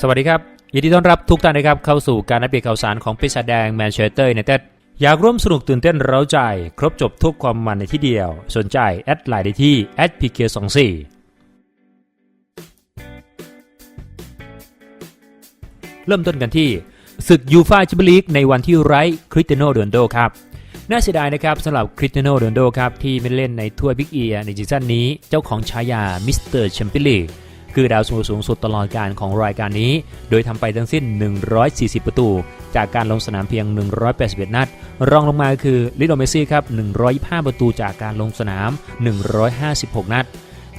สวัสดีครับ ยินดีต้อนรับทุกท่านนะครับเข้าสู่การอัปเดตข่าวสารของปีศาจแดงแมนเชสเตอร์ยูไนเต็ดอยากร่วมสนุกตื่นเต้นเร้าใจ ครบจบทุกความมันในที่เดียว สนใจ แอดไลน์ได้ที่ @pk24 เริ่มต้นกันที่ศึกยูฟาแชมเปี้ยนลีกในวันที่ไร้คริสเตียโนโรนัลโดครับน่าเสียดายนะครับสำหรับคริสเตียโนโรนัลโดครับที่ไม่เล่นในถ้วยบิ๊กเอียในซีซั่นนี้เจ้าของฉายามิสเตอร์แชมเปี้ยนลีก คือดาวสูงสูงสุดตลอดการของรายการนี้ โดยทำไปทั้งสิ้น 140 ประตู จากการลงสนามเพียง 181 นัด รองลงมาคือลิโดเมซี่ครับ 125 ประตูจากการลงสนาม 156 นัด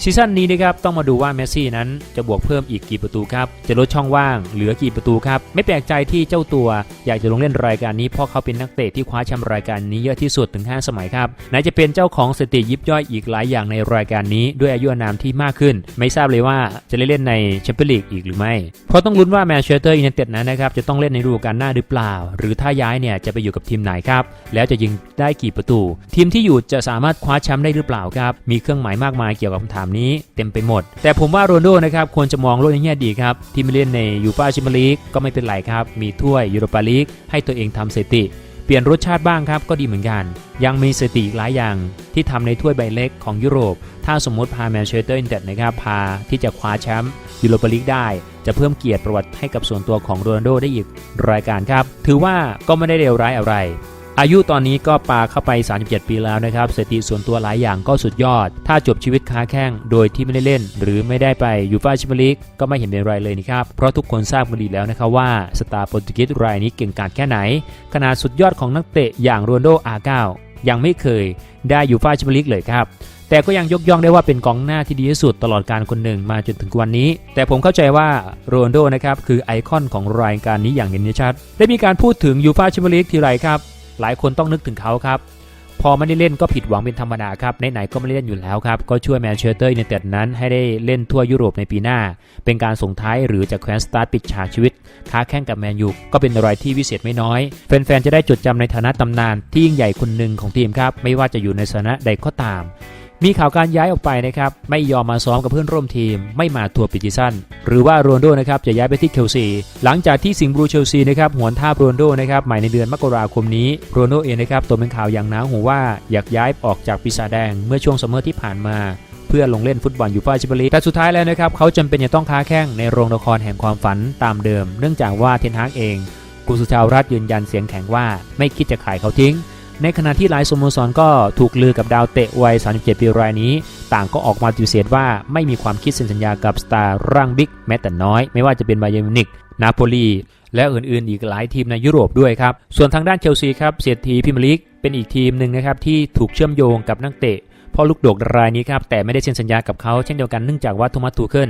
ซีซั่นนี้นะครับต้องมาดูว่าเมสซี่นั้นจะบวกเพิ่มอีกกี่ประตูครับ จะลดช่องว่างเหลือกี่ประตูครับ ไม่แปลกใจที่เจ้าตัวอยากจะลงเล่นรายการนี้เพราะเขาเป็นนักเตะที่คว้าแชมป์รายการนี้เยอะที่สุดถึง 5 สมัยครับไหนจะเป็นเจ้าของสติยิบย่อยอีกหลายอย่างในรายการนี้ด้วยอายุอานามที่มากขึ้น ไม่ทราบเลยว่าจะเล่นในแชมเปี้ยนลีกอีกหรือไม่ เพราะต้องลุ้นว่าแมนเชสเตอร์ยูไนเต็ดนั้นนะครับจะต้องเล่นในฤดูกาลหน้าหรือเปล่า หรือถ้าย้ายเนี่ยจะไปอยู่กับทีมไหนครับแล้วจะยิงได้กี่ประตู ทีมที่อยู่จะสามารถคว้าแชมป์ได้หรือเปล่าครับมีเครื่องหมายมากมายเกี่ยวกับคำถามนี้เต็มไปหมด แต่ผมว่าโรนลโดนะครับควรจะมองโลกในแง่ดีครับ ที่ไม่เล่นในยูฟ่าแชมเปี้ยนลีกก็ไม่เป็นไรครับ มีถ้วยยูโรปาลีกให้ตัวเองทำสถิติ เปลี่ยนรสชาติบ้างครับก็ดีเหมือนกัน ยังมีสถิติหลายอย่าง ที่ทำในถ้วยใบเล็กของยุโรป ถ้าสมมติพาแมนเชสเตอร์ยูไนเต็ดนะครับพาที่จะคว้าแชมป์ยูโรปาลีกได้จะเพิ่มเกียรติประวัติให้กับส่วนตัวของโรนัลโดได้อีกรายการครับ ถือว่าก็ไม่ได้เลวร้ายอะไร อายุตอนนี้ก็ปาเข้าไป 37 ปีแล้วนะครับสถิติส่วนตัวหลายอย่างก็สุดยอด ถ้าจบชีวิตค้าแข้งโดยที่ไม่ได้เล่น หรือไม่ได้ไปยูฟ่าแชมเปี้ยนลีกก็ไม่เห็นเป็นไรเลยนี่ครับ เพราะทุกคนทราบกันดีแล้วนะครับว่าสตาร์โปรตุเกสรายนี้เก่งกาจแค่ไหน ขนาดสุดยอดของนักเตะอย่างโรนโดอาเก้ายังไม่เคยได้ยูฟ่าแชมเปี้ยนลีกเลยครับแต่ก็ยังยกย่องได้ว่าเป็นกองหน้าที่ดีที่สุดตลอดการคนหนึ่งมาจนถึงวันนี้ แต่ผมเข้าใจว่าโรนโดนะครับคือไอคอนของรายการนี้อย่างเห็นได้ชัด ได้มีการพูดถึงยูฟ่าแชมเปี้ยนลีกทีไรครับ หลายคนต้องนึกถึงเขาครับ พอไม่ได้เล่นก็ผิดหวังเป็นธรรมดาครับไหนๆก็ไม่ได้เล่นอยู่แล้วครับ ก็ช่วยแมนเชสเตอร์ยูไนเต็ดนั้นให้ได้เล่นทั่วยุโรปในปีหน้า เป็นการส่งท้ายหรือจะแควนสตาร์ทปิดฉากชีวิต ค้าแข่งกับแมนยูก็เป็นอะไรที่วิเศษไม่น้อยแฟนๆจะได้จดจำในฐานะตำนานที่ยิ่งใหญ่คนหนึ่งของทีมครับไม่ว่าจะอยู่ในสถานะใดก็ตาม มีข่าวการย้ายออกไปนะครับ ไม่ยอมมาซ้อมกับเพื่อนร่วมทีม ไม่มาทัวร์ปิจิสันหรือว่าโรนโดนะครับจะย้ายไปที่เชลซี หลังจากที่สิงห์บลูเชลซีนะครับหวนท่าโรนโดนะครับใหม่ในเดือนมกราคมนี้โรนโดเองนะครับตัวเป็นข่าวอย่างหนาหูว่าอยากย้ายออกจากปีศาจแดง เมื่อช่วงซัมเมอร์ที่ผ่านมาเพื่อลงเล่นฟุตบอลยูฟ่าแชมเปี้ยนลีกแต่สุดท้ายแล้วนะครับเขาจำเป็นจะต้องค้าแข้งในโรงละครแห่งความฝันตามเดิม เนื่องจากว่าเทนฮากเองกุนซือชาวรัฐยืนยันเสียงแข็งว่าไม่คิดจะขายเขาทิ้ง ในขณะที่หลายสโมสรก็ถูกลือกับดาวเตะวัย 37 ปีรายนี้ ต่างก็ออกมาปฏิเสธว่าไม่มีความคิดเซ็นสัญญากับสตาร์ร่างบิ๊กแม้แต่น้อย ไม่ว่าจะเป็นไบเยร์นมิวนิก นาโปลี และอื่นๆ อีกหลายทีมในยุโรปด้วยครับ ส่วนทางด้านเชลซีครับเศรษฐีพิมลีกเป็นอีกทีมหนึ่งนะครับที่ถูกเชื่อมโยงกับนักเตะพ่อลูกโดกรายนี้ครับแต่ไม่ได้เซ็นสัญญากับเขาเช่นเดียวกันเนื่องจากว่าโทมัสทูเคิล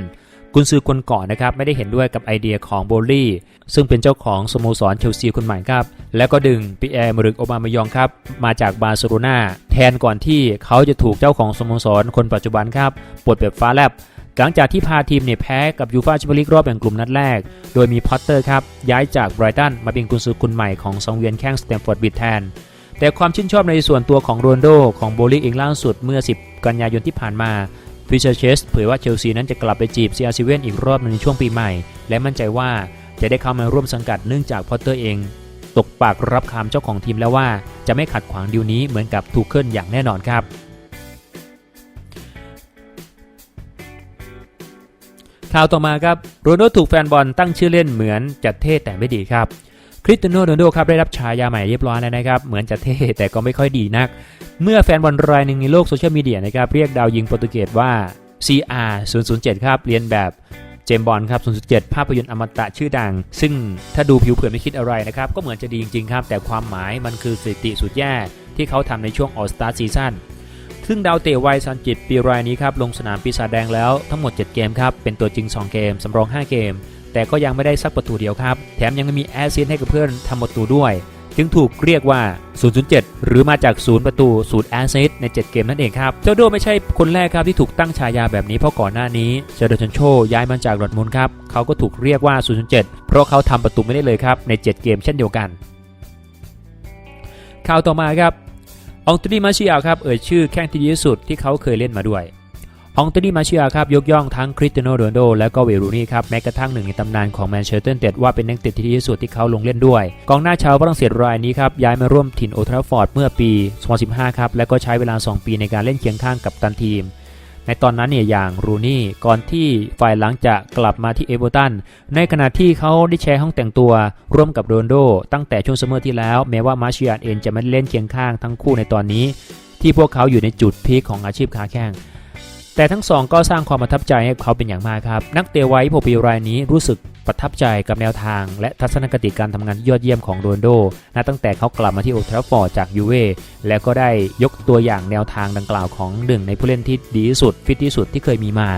กุนซือคนก่อนนะครับไม่ได้เห็นด้วยกับไอเดียของโบลี่ซึ่งเป็นเจ้าของสโมสรเชลซีคนใหม่ครับ แล้วก็ดึงปีแอร์มริกโอบามายองครับ มาจากบาร์เซโลนาแทนก่อนที่เขาจะถูกเจ้าของสโมสรคนปัจจุบันครับปลดแบบฟ้าแลบหลังจากที่พาทีมเนี่ยแพ้กับยูฟ่าแชมเปี้ยนลีกรอบแบ่งกลุ่มนัดแรก โดยมีพอตเตอร์ครับย้ายจากไบรตันมาเป็นกุนซือคนใหม่ของสังเวียนแข้งสแตมฟอร์ดบิดแทนแต่ความชื่นชอบในส่วนตัวของโรนโดของโบลี่เองล่าสุดเมื่อ 10 กันยายนที่ผ่านมา ฟิชเชอร์เชสเผยว่าเชลซีนั้นจะกลับไปจีบ CR7 อีกรอบในช่วงปีใหม่ และมั่นใจว่าจะได้เข้ามาร่วมสังกัดเนื่องจากพอตเตอร์เอง ตกปากรับคำเจ้าของทีมแล้วว่า จะไม่ขัดขวางดีลนี้เหมือนกับทูเคิลอย่างแน่นอนครับข่าวต่อมาครับโรนัลโดถูกแฟนบอลตั้งชื่อเล่นเหมือนจะเท่แต่ไม่ดีครับ ริสเตียโนโรนโดครับได้รับฉายาใหม่เรียบร้อยแล้วนะครับ เหมือนจะเท่แต่ก็ไม่ค่อยดีนัก เมื่อแฟนบอลรายหนึ่งในโลกโซเชียลมีเดียนะครับเรียกดาวยิงโปรตุเกสว่า CR 007ครับเรียนแบบเจมบอลครับ 007 ภาพยนตร์อมตะชื่อดัง ซึ่งถ้าดูผิวเผินไม่คิดอะไรนะครับ ก็เหมือนจะดีจริงๆครับ แต่ความหมายมันคือสถิติสุดแย่ที่เขาทำในช่วงออสตาซีซั่น ซึ่งดาวเตะวัยสันจิตปีรายนี้ครับ ลงสนามปีศาจแดงแล้วทั้งหมด 7 เกมครับ เป็นตัวจริง 2 เกม สำรอง 5 เกม แต่ก็ยังไม่ได้สักประตูเดียวครับ แถมยังมีแอสซิสต์ให้กับเพื่อนทำประตูด้วย จึงถูกเรียกว่า 007 หรือมาจาก 0 ประตู0แอสซิสต์ใน 7 เกมนั่นเองครับ เจ้าโดไม่ใช่คนแรกครับที่ถูกตั้งฉายาแบบนี้เพราะก่อนหน้านี้เจอร์เดนโชย้ายมาจากดอทมุนครับเขาก็ถูกเรียกว่า 007 เพราะเขาทำประตูไม่ได้เลยครับใน 7 เกมเช่นเดียวกันข่าวต่อมาครับอองตรีมาชิอาครับเอ่ยชื่อแข้งที่ดีที่สุดที่เขาเคยเล่นมาด้วย อองโตนีมาเชียครับยกย่องทั้งคริสเตียโนโรนโด และก็เวรูนี่ครับแม้กระทั่งหนึ่งในตำนานของแมนเชสเตอร์ยูไนเต็ดว่าเป็นนักเตะที่ดีที่สุดที่เขาลงเล่นด้วย กองหน้าชาวฝรั่งเศสรายนี้ครับย้ายมาร่วมถิ่นโอทราฟอร์ดเมื่อปี 2015 ครับและก็ใช้เวลา 2 ปีในการเล่นเคียงข้างกับตันทีมในตอนนั้นเนี่ยอย่างรูนี่ก่อนที่ฝ่ายหลังจะกลับมาที่เอเวอร์ตันในขณะที่เขาได้แชร์ห้องแต่งตัว ร่วมกับโรนโด ตั้งแต่ช่วงซัมเมอร์ที่แล้ว แม้ว่ามาเชียนเองจะไม่เล่นเคียงข้างทั้งคู่ในตอนนี้ ที่พวกเขาอยู่ในจุดพีคของอาชีพค้าแข่ง แต่ทั้งสองก็สร้างความประทับใจให้เขาเป็นอย่างมากครับ นักเตะไว้พปีรายนี้รู้สึกประทับใจกับแนวทาง และทัศนคติการทำงานที่ยอดเยี่ยมของโรนโดนับตั้งแต่เขากลับมาที่โอทราฟอร์ดจากยูเว่แล้วก็ได้ยกตัวอย่างแนวทางดังกล่าวของหนึ่งในผู้เล่นที่ดีที่สุดฟิตที่สุดที่เคยมีมา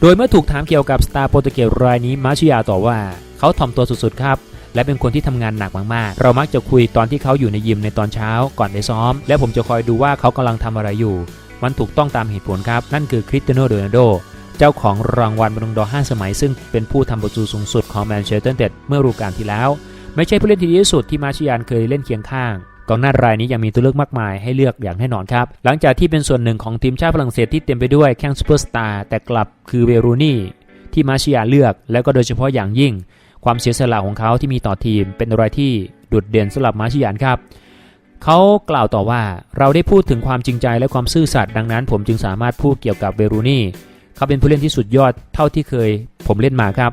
โดยเมื่อถูกถามเกี่ยวกับสตาร์โปรตุเกสรายนี้มาชิยาตอบว่า เขาถ่อมตัวสุดๆครับและเป็นคนที่ทำงานหนักมากๆ เรามักจะคุยตอนที่เขาอยู่ในยิมในตอนเช้าก่อนไปซ้อม และผมจะคอยดูว่าเขากำลังทำอะไรอยู่ มันถูกต้องตามเหตุผลครับ นั่นคือคริสเตียโนโรนัลโดเจ้าของรางวัลบอลลูนดอร์5สมัย ซึ่งเป็นผู้ทำประตูสูงสุดของแมนเชสเตอร์ยูไนเต็ดเมื่อฤดูกาลที่แล้ว ไม่ใช่ผู้เล่นที่ดีที่สุดที่มาชิยานเคยเล่นเคียงข้างกองหน้ารายนี้ยังมีตัวเลือกมากมายให้เลือกอย่างแน่นอนครับ หลังจากที่เป็นส่วนหนึ่งของทีมชาติฝรั่งเศสที่เต็มไปด้วยแข้งซูเปอร์สตาร์แต่กลับคือเวรูนี่ที่มาชิยาเลือก แล้วก็โดยเฉพาะอย่างยิ่ง ความเสียสละของเขาที่มีต่อทีมเป็นอะไรที่โดดเด่นสำหรับมาชิยานครับ เขากล่าวต่อว่าเราได้พูดถึงความจริงใจและความซื่อสัตย์ดังนั้น ผมจึงสามารถพูดเกี่ยวกับเวรูนี่เขาเป็นผู้เล่นที่สุดยอดเท่าที่เคย ผมเล่นมาครับ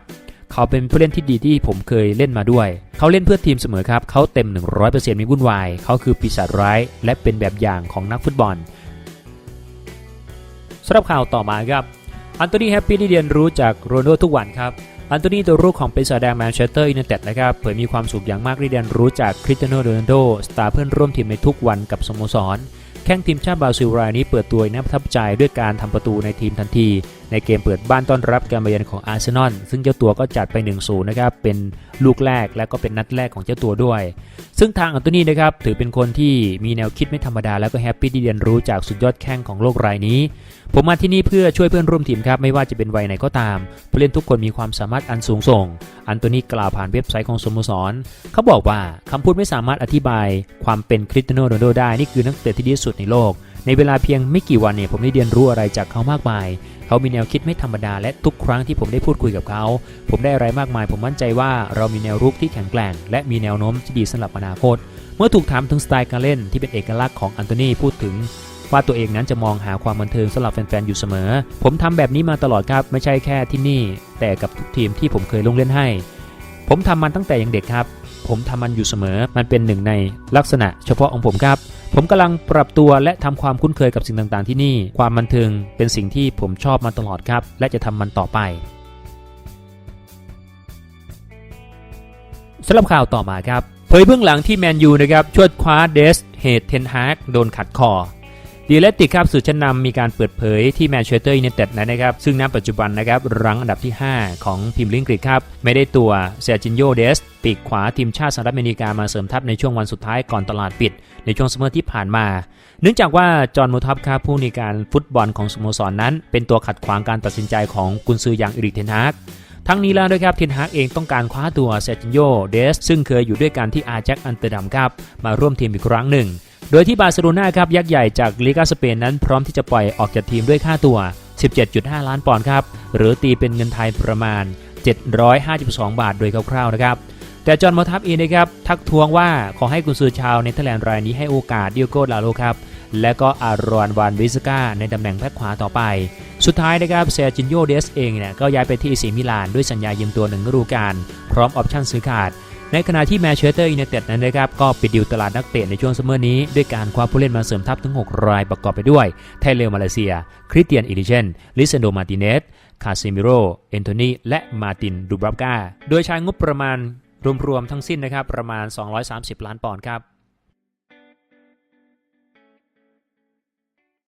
เขาเป็นผู้เล่นที่ดีที่ผมเคยเล่นมาด้วย เขาเล่นเพื่อทีมเสมอครับ เขาเต็ม 100%ไม่วุ่นวาย เขาคือปีศาจร้าย และเป็นแบบอย่างของนักฟุตบอลสำหรับข่าวต่อมาครับ อันโตนีแฮปปี้ได้เรียนรู้จากโรนัลดทุกวันครับ อันโตนีตัวรูปของปีศาจแดงแมนเชสเตอร์ยูไนเต็ดนะครับเผยมีความสุขอย่างมากที่เรียนรู้จากคริสเตียโนโรนัลโดสตาร์เพื่อนร่วมทีมในทุกวันกับสโมสร แข้งทีมชาติบราซิลรายนี้เปิดตัวน่าประทับใจด้วยการทำประตูในทีมทันที ในเกมเปิดบ้านต้อนรับการมาเยือนของอาร์เซนอลซึ่งเจ้าตัวก็จัดไป1-0นะครับเป็นลูกแรกและก็เป็นนัดแรกของเจ้าตัวด้วย ซึ่งทางอันโตนีนะครับถือเป็นคนที่มีแนวคิดไม่ธรรมดา แล้วก็แฮปปี้ที่เรียนรู้จากสุดยอดแข้งของโลกรายนี้ ผมมาที่นี่เพื่อช่วยเพื่อนร่วมทีมครับไม่ว่าจะเป็นวัยไหนก็ตามผู้เล่นทุกคนมีความสามารถอันสูงส่ง อันโตนีกล่าวผ่านเว็บไซต์ของสโมสร เขาบอกว่าคำพูดไม่สามารถอธิบาย ความเป็นคริสเตียโนโรนัลโดได้นี่คือนักเตะที่ดีที่สุดในโลก ในเวลาเพียงไม่กี่วันเนี่ยผมได้เรียนรู้อะไรจากเขามากมาย เขามีแนวคิดไม่ธรรมดาและทุกครั้งที่ผมได้พูดคุยกับเขา ผมได้อะไรมากมาย ผมมั่นใจว่าเรามีแนวรุกที่แข็งแกร่ง และมีแนวโน้มที่ดีสำหรับอนาคต เมื่อถูกถามถึงสไตล์การเล่นที่เป็นเอกลักษณ์ของอันโตนีพูดถึงว่าตัวเองนั้นจะมองหาความบันเทิงสำหรับแฟนๆอยู่เสมอ ผมทำแบบนี้มาตลอดครับไม่ใช่แค่ที่นี่ แต่กับทุกทีมที่ผมเคยลงเล่นให้ ผมทำมันตั้งแต่ยังเด็กครับ ผมทำมันอยู่เสมอ มันเป็นหนึ่งในลักษณะเฉพาะของผมครับ ผมกำลังปรับตัวและทำความคุ้นเคยกับสิ่งต่างๆที่นี่ ความบันเทิงเป็นสิ่งที่ผมชอบมาตลอดครับ และจะทำมันต่อไปสำหรับข่าวต่อมาครับ เผยเบื้องหลังที่แมนยูนะครับชวดคว้าเดสเฮดเทนฮากโดนขัดคอ ดีเลติกครับสื่อชั้นนำมีการเปิดเผยที่แมนเชสเตอร์ยูไนเต็ดนะครับ ซึ่งณปัจจุบันนะครับรั้งอันดับที่ 5 ของพิมลิงกฤษครับ ไม่ได้ตัวเซจินโยเดสปีกขวาทีมชาติสหรัฐอเมริกามาเสริมทัพในช่วงวันสุดท้ายก่อนตลาดปิด ในช่วงซัมเมอร์ที่ผ่านมา เนื่องจากว่าจอห์นมูทับครับผู้ในการฟุตบอลของสโมสรนนั้น เป็นตัวขัดขวางการตัดสินใจของกุนซืออย่างอิริเทนฮากทั้งนี้แล้วนะครับเทนฮากเองต้องการคว้าตัวเซจินโยเดสซึ่งเคยอยู่ด้วยกันที่อาแจ็คอันเตอร์ดัมครับมาร่วมทีมอีกครั้งหนึ่ง โดยที่บาร์เซโลนาครับยักษ์ใหญ่จากลีกาสเปนนั้นพร้อมที่จะปล่อยออกจากทีมด้วยค่าตัว 17.5 ล้านปอนด์ครับ หรือตีเป็นเงินไทยประมาณ 752 บาทโดยคร่าวๆนะครับ แต่จอห์นมอทับองนะครับทักท้วงว่าขอให้กุนซือชาวเนเธอร์แลนด์รายนี้ให้โอกาสดิโอโกลาโลครับ และก็อารอนวานวิสกาในตำแหน่งแบ็คขวาต่อไป สุดท้ายนะครับเซอร์จินโยเดสเองเนี่ยก็ย้ายไปที่เอซีมิลานด้วยสัญญายืมตัวหนึ่งฤดูกาลพร้อมออปชั่นซื้อขาด ในขณะที่แมนเชสเตอร์ยูไนเต็ดนั้นนะครับก็ปิดดิวตลาดนักเตะในช่วงซัมเมอร์นี้ ด้วยการคว้าผู้เล่นมาเสริมทัพถึง 6 รายประกอบไปด้วย ไทเลมาเลเซีย คริสเตียนอิริเชน ลิเซนโดมาติเนส คาซิมิโร เอนโทนีและมาตินดูบราบกาโดยใช้งบประมาณรวมๆทั้งสิ้นนะครับประมาณ 230 ล้านปอนด์ครับ